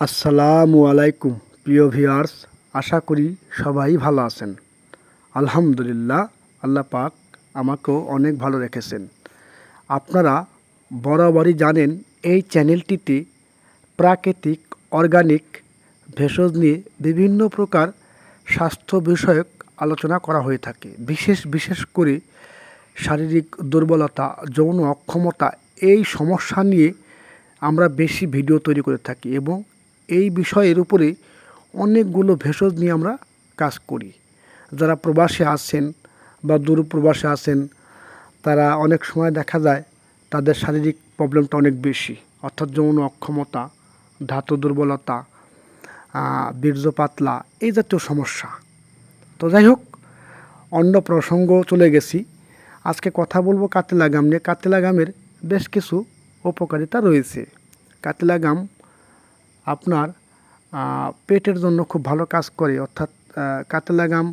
আসসালামু আলাইকুম, প্রিয় ভিউয়ার্স। আশা করি সবাই ভালো আছেন। আলহামদুলিল্লাহ, আল্লাহ পাক আমাকেও অনেক ভালো রেখেছেন। আপনারা বরাবরই জানেন, এই চ্যানেলটিতে প্রাকৃতিক, অর্গানিক, ভেষজ নিয়ে বিভিন্ন প্রকার স্বাস্থ্য বিষয়ক আলোচনা করা হয়ে থাকে। বিশেষ বিশেষ করে শারীরিক দুর্বলতা, যৌন অক্ষমতা, এই সমস্যা নিয়ে আমরা বেশি ভিডিও তৈরি করে থাকি এবং এই বিষয়ের উপরে অনেকগুলো ভেষজ নিয়ে আমরা কাজ করি। যারা প্রবাসে আছেন বা দূর প্রবাসে আছেন, তারা অনেক সময় দেখা যায় তাদের শারীরিক প্রবলেমটা অনেক বেশি। অর্থাৎ যৌন অক্ষমতা, ধাতু দুর্বলতা বীর্য পাতলা এই জাতীয় সমস্যা। তো যাই হোক, অন্য প্রসঙ্গ চলে গেছি। আজকে কথা বলব কাতলা গাম নিয়ে। কাতলা গামের বেশ কিছু উপকারিতা রয়েছে। কাতলা গাম আপনার পেটের জন্য খুব ভালো কাজ করে। অর্থাৎ আহ, কাতলা গাম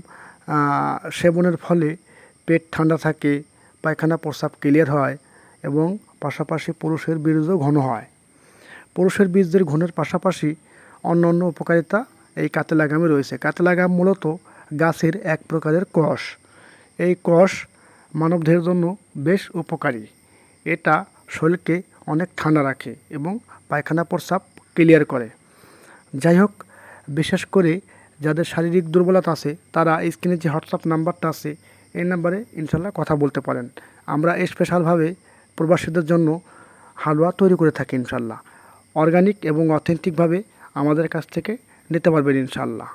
সেবনের ফলে পেট ঠান্ডা থাকে পায়খানা প্রস্রাব ক্লিয়ার হয় এবং পাশাপাশি পুরুষের বীর্য ঘন হয়। পুরুষের বীর্যের ঘনের পাশাপাশি অন্য অন্য উপকারিতা এই কাতলা গামে রয়েছে। কাতলা গাম মূলত গাছের এক প্রকারের কষ। এই কষ মানবদেহের জন্য বেশ উপকারী। এটা শরীরকে অনেক ঠান্ডা রাখে এবং পায়খানা প্রস্রাব ক্লিয়ার করে। যাই হোক, বিশেষ করে যাদের শারীরিক দুর্বলতা আছে, তারা স্ক্রিনে যে হোয়াটসঅ্যাপ নাম্বারটা আছে, এই নাম্বারে ইনশাল্লাহ কথা বলতে পারেন। আমরা স্পেশালভাবে প্রবাসীদের জন্য হালুয়া তৈরি করে থাকি ইনশাল্লাহ অর্গানিক এবং অথেন্টিকভাবে আমাদের কাছ থেকে নিতে পারবেন ইনশাল্লাহ